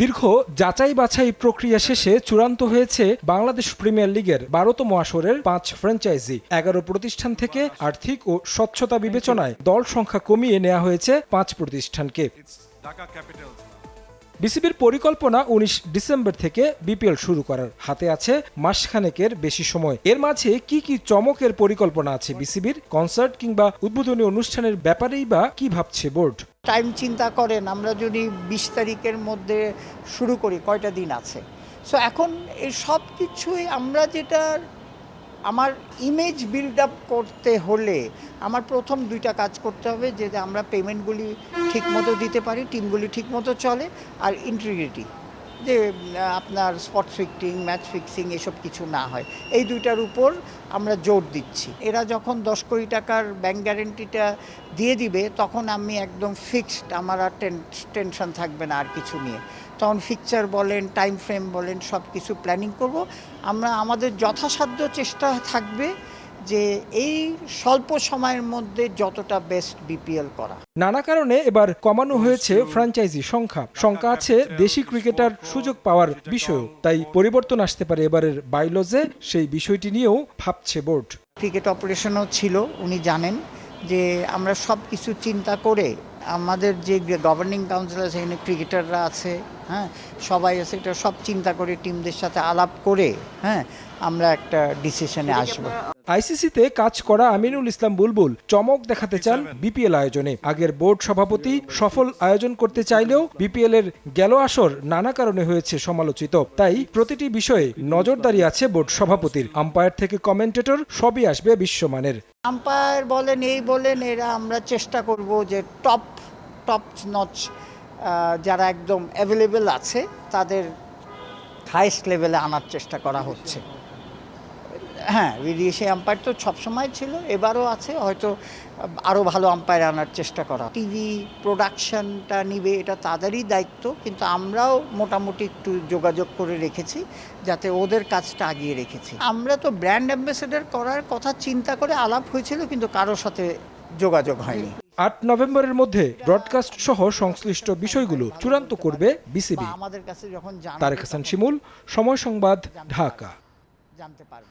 দীর্ঘ যাচাই বাছাই প্রক্রিয়া শেষে চূড়ান্ত হয়েছে বাংলাদেশ প্রিমিয়ার লিগের বারোতম আসরের পাঁচ ফ্র্যাঞ্চাইজি। এগারো প্রতিষ্ঠান থেকে আর্থিক ও স্বচ্ছতা বিবেচনায় দল সংখ্যা কমিয়ে নেওয়া হয়েছে পাঁচ প্রতিষ্ঠানকে। বিসিবির পরিকল্পনা উনিশ ডিসেম্বর থেকে বিপিএল শুরু করার। হাতে আছে মাসখানেকের বেশি সময়। এর মাঝে কি কি চমকের পরিকল্পনা আছে বিসিবির? কনসার্ট কিংবা উদ্বোধনী অনুষ্ঠানের ব্যাপারেই বা কি ভাবছে বোর্ড? টাইম চিন্তা করেন, আমরা যদি বিশ তারিখের মধ্যে শুরু করি, কয়টা দিন আছে? সো এখন এই সব কিছুই আমরা যেটা, আমার ইমেজ বিল্ড আপ করতে হলে আমার প্রথম দুইটা কাজ করতে হবে যে আমরা পেমেন্টগুলি ঠিকমতো দিতে পারি টিমগুলি ঠিকমতো চলে, আর ইন্টিগ্রিটি যে আপনার স্পট ফিক্সিং ম্যাচ ফিক্সিং এসব কিছু না হয়। এই দুইটার উপর আমরা জোর দিচ্ছি। এরা যখন দশ কোটি টাকার ব্যাংক গ্যারেন্টিটা দিয়ে দিবে, তখন আমি একদম ফিক্সড আমার আর টেনশন থাকবে না আর কিছু নিয়ে। তখন ফিকচার বলেন টাইম ফ্রেম বলেন সব কিছু প্ল্যানিং করব। আমরা, আমাদের যথাসাধ্য চেষ্টা থাকবে যে এই স্বল্প সময়ের মধ্যে যতটা বেস্ট বিপিএল করা। নানা কারণে এবার কমানো হয়েছে ফ্র্যাঞ্চাইজি সংখ্যা। সংখ্যা আছে দেশি ক্রিকেটার সুযোগ পাওয়ার বিষয়েও তাই পরিবর্তন আসতে পারে এবারের বাইলজে সেই বিষয়টি নিয়েও ভাবছে বোর্ড ক্রিকেট অপারেশনও ছিল উনি জানেন যে আমরা সব কিছু চিন্তা করে আমাদের যে গভর্নিং কাউন্সিল আছে এখানে ক্রিকেটাররা আছে হ্যাঁ? সবাই আছে এটা সব চিন্তা করে টিমদের সাথে আলাপ করে হ্যাঁ আমরা একটা ডিসিশনে আসব। আইসিসিতে কাজ করা আমিনুল ইসলাম বুলবুল চমক দেখাতে চান বিপিএল আয়োজনে। আগের বোর্ড সভাপতি সফল আয়োজন করতে চাইলেও বিপিএল এর গেল আসর নানা কারণে হয়েছে সমালোচিত। তাই প্রতিটি বিষয়ে নজরদারি আছে বোর্ড সভাপতির। আম্পায়ার থেকে কমেন্টেটর সবই আসবে বিশ্বমানের। আম্পায়ার বলেন এই বলেন এরা আমরা চেষ্টা করব যে টপ টপ নচ যারা একদম অ্যাভেলেবেল আছে, তাদের হাইস্ট লেভেলে আনার চেষ্টা করা হচ্ছে। হ্যাঁ বিদেশি আম্পায়ার তো সবসময় ছিল, এবারও আছে, হয়তো আরও ভালো আম্পায়ার আনার চেষ্টা করা। টিভি প্রোডাকশনটা নিবে, এটা তাদেরই দায়িত্ব, কিন্তু আমরাও মোটামুটি একটু যোগাযোগ করে রেখেছি, যাতে ওদের কাজটা আগিয়ে রেখেছি। আমরা তো ব্র্যান্ড অ্যাম্বাসেডার করার কথা চিন্তা করে আলাপ হয়েছিল, কিন্তু কারোর সাথে যোগাযোগ হয়নি। আট নভেম্বরের মধ্যে ব্রডকাস্ট সহ সংশ্লিষ্ট বিষয়গুলো চূড়ান্ত করবে বিসিবি। আমাদের কাছে যখন তারেক হাসান শিমুল সময় সংবাদ ঢাকা। জানতে পারব।